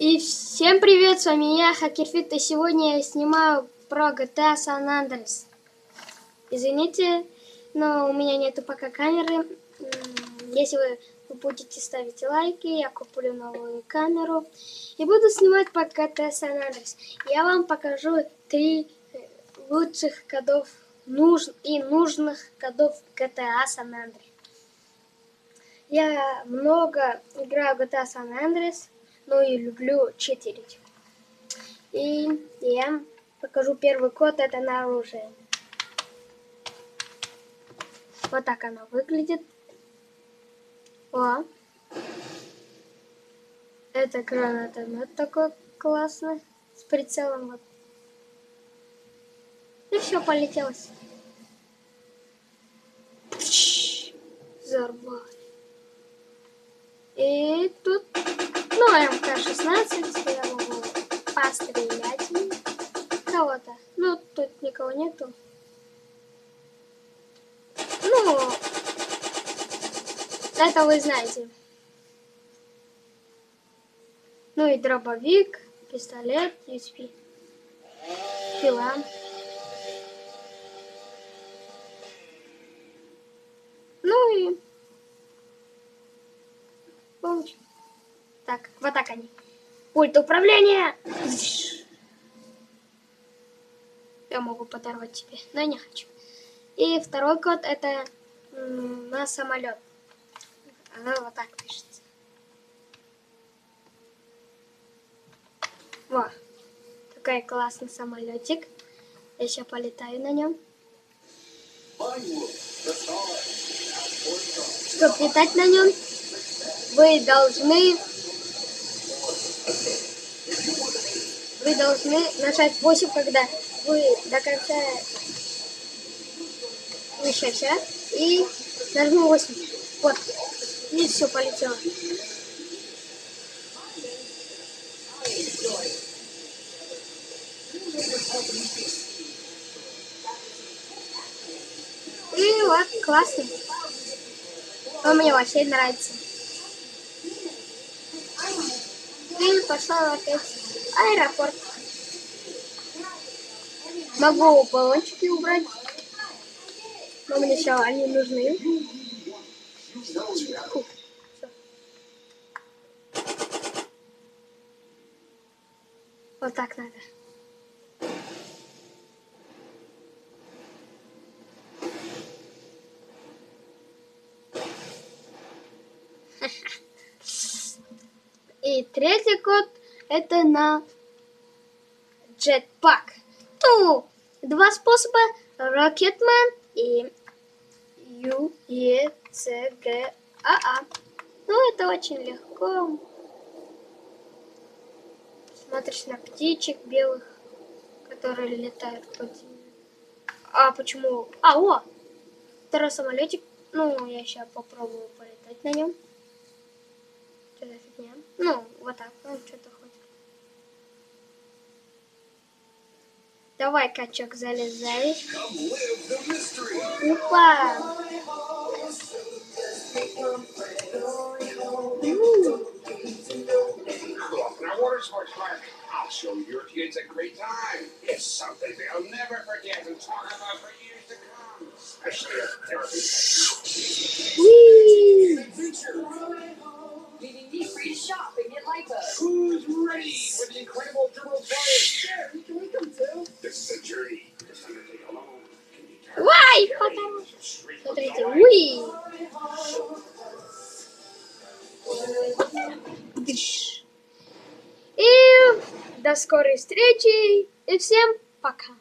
И всем привет, с вами я, Хакерфит, и сегодня я снимаю про GTA San Andreas. Извините, но у меня нету пока камеры. Если вы, будете ставить лайки, я куплю новую камеру и буду снимать по GTA San Andreas. Я вам покажу три э, лучших кодов нуж... и нужных кодов GTA San Andreas. Я много играю в GTA San Andreas ну и люблю читерить. И я покажу первый код, это на оружие. Вот так оно выглядит. О. Это гранатомет такой классный. С прицелом вот. И все, полетелось. Взорвали. И тут ну, МК-16, я могу пострелять кого-то. Ну, тут никого нету. Ну, это вы знаете. Ну и дробовик, пистолет, USP, пила. Ну и Так, вот так они. Пульт управления. Я могу подорвать тебе, но не хочу. И второй код это на самолет. Она вот так пишется. Во. Такой классный самолетик. Я сейчас полетаю на нем. Чтобы летать на нем, вы должны вы должны нажать 8, когда вы до конца вышедшая. И нажму 8. Вот. И все полетело. И вот, классно. Он мне вообще нравится. И пошла опять аэропорт. Могу баллончики убрать. Мне еще они нужны. Вот так надо. И третий код это на джетпак. Ну, два способа. Рокетмен и Ю, Е, Ц, Г, А, А. Ну, это очень легко. Смотришь на птичек белых, которые летают по А почему? А, о! Второй самолетик. Ну, я сейчас попробую полетать на нем. Что за фигня? Ну, вот так. Ну, что-то Давай, качок, залезай. If they're turned. Why? Смотрите, уи. И до скорой встречи и всем пока.